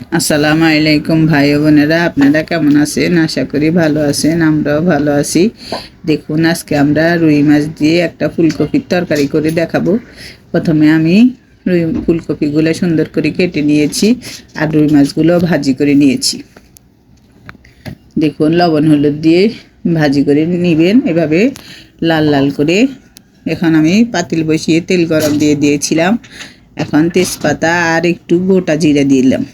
আসসালামু আলাইকুম ভাই বোনেরা, আপনারা কেমন আছেন? আশা করি ভালো আছেন, আমরাও ভালো আছি। দেখুন, আজকে আমরা রুই মাছ দিয়ে একটা ফুলকপির তরকারি করে দেখাবো। প্রথমে আমি রুই ফুলকপিগুলো সুন্দর করে কেটে নিয়েছি আর রুই মাছগুলো ভাজি করে নিয়েছি। দেখুন, লবণ হলুদ দিয়ে ভাজি করে নেবেন। এভাবে লাল লাল করে এখন আমি পাতিল বসিয়ে তেল গরম দিয়ে দিয়েছিলাম। এখন তেজপাতা আর একটু গোটা জিরা দিলাম।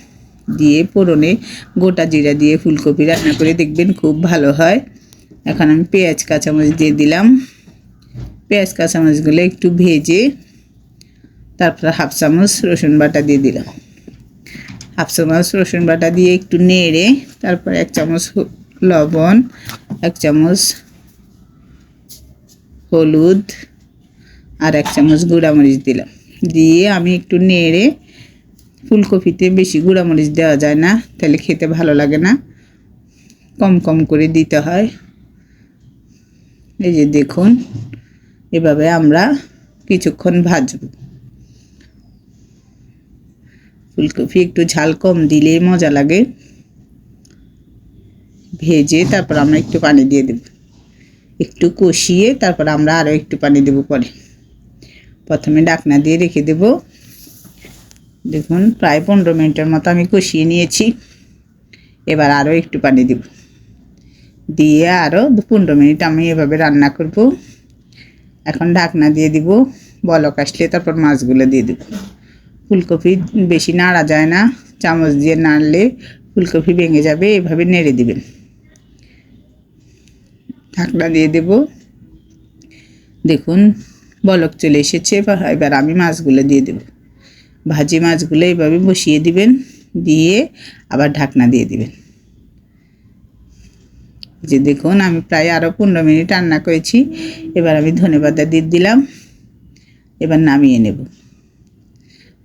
দিয়ে পোড়নে গোটা জিরা দিয়ে ফুলকপি রান্না করে দেখবেন খুব ভালো হয়। এখন আমি পেঁয়াজ কাঁচামরিচ দিয়ে দিলাম। পেঁয়াজ কাঁচামরিচগুলো একটু ভেজে তারপর হাফ চামচ রসুন বাটা দিয়ে দিলাম। হাফ চামচ রসুন বাটা দিয়ে একটু নেড়ে তারপর এক চামচ লবণ, এক চামচ হলুদ আর এক চামচ গুঁড়ামরিচ দিলাম। দিয়ে আমি একটু নেড়ে ফুলকপিতে বেশি গুঁড়ামরিচ দেওয়া যায় না, তাহলে খেতে ভালো লাগে না। কম কম করে দিতে হয়। এই যে দেখুন, এভাবে আমরা কিছুক্ষণ ভাজব। ফুলকপি একটু ঝাল কম দিলে মজা লাগে। ভেজে তারপর আমরা একটু পানি দিয়ে দেব। একটু কষিয়ে তারপর আমরা আরও একটু পানি দেব পরে। প্রথমে ডাকনা দিয়ে রেখে দেব। দেখুন, প্রায় পনেরো মিনিটের মতো আমি কষিয়ে নিয়েছি। এবার আরও একটু পানি দেব। দিয়ে আরও পনেরো মিনিট আমি এভাবে রান্না করব। এখন ঢাকনা দিয়ে দিব, বলক আসলে তারপর মাছগুলো দিয়ে দেব। ফুলকপি বেশি নাড়া যায় না, চামচ দিয়ে নাড়লে ফুলকপি ভেঙে যাবে, এভাবে নেড়ে দিবেন। ঢাকনা দিয়ে দেব। দেখুন, বলক চলে এসেছে, এবার আমি মাছগুলো দিয়ে দেব। ভাজি মাছগুলো এইভাবে বসিয়ে দিবেন, দিয়ে আবার ঢাকনা দিয়ে দিবেন। যে দেখুন, আমি প্রায় আরও পনেরো মিনিট রান্না করেছি। এবার আমি ধনেপাতা দিয়ে দিলাম। এবার নামিয়ে নেব।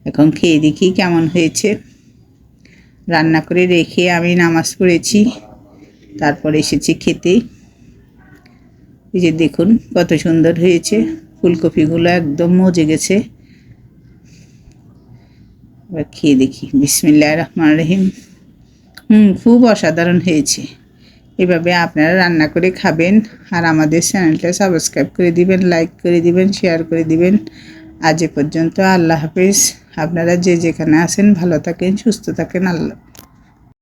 এখন খেয়ে দেখি কেমন হয়েছে। রান্না করে রেখে আমি নামাজ পড়েছি। তারপর এসেছি খেতে। এই যে দেখুন, কত সুন্দর হয়েছে। ফুলকপিগুলো একদম মজে গেছে। এবার খেয়ে দেখি। বিসমিল্লাহ রহমান রহিম। হুম, খুব অসাধারণ হয়েছে। এভাবে আপনারা রান্না করে খাবেন আর আমাদের চ্যানেলটা সাবস্ক্রাইব করে দিবেন, লাইক করে দিবেন, শেয়ার করে দিবেন। আজ এ পর্যন্ত আল্লাহ হাফিজ। আপনারা যে যেখানে আছেন ভালো থাকেন, সুস্থ থাকেন। আল্লাহ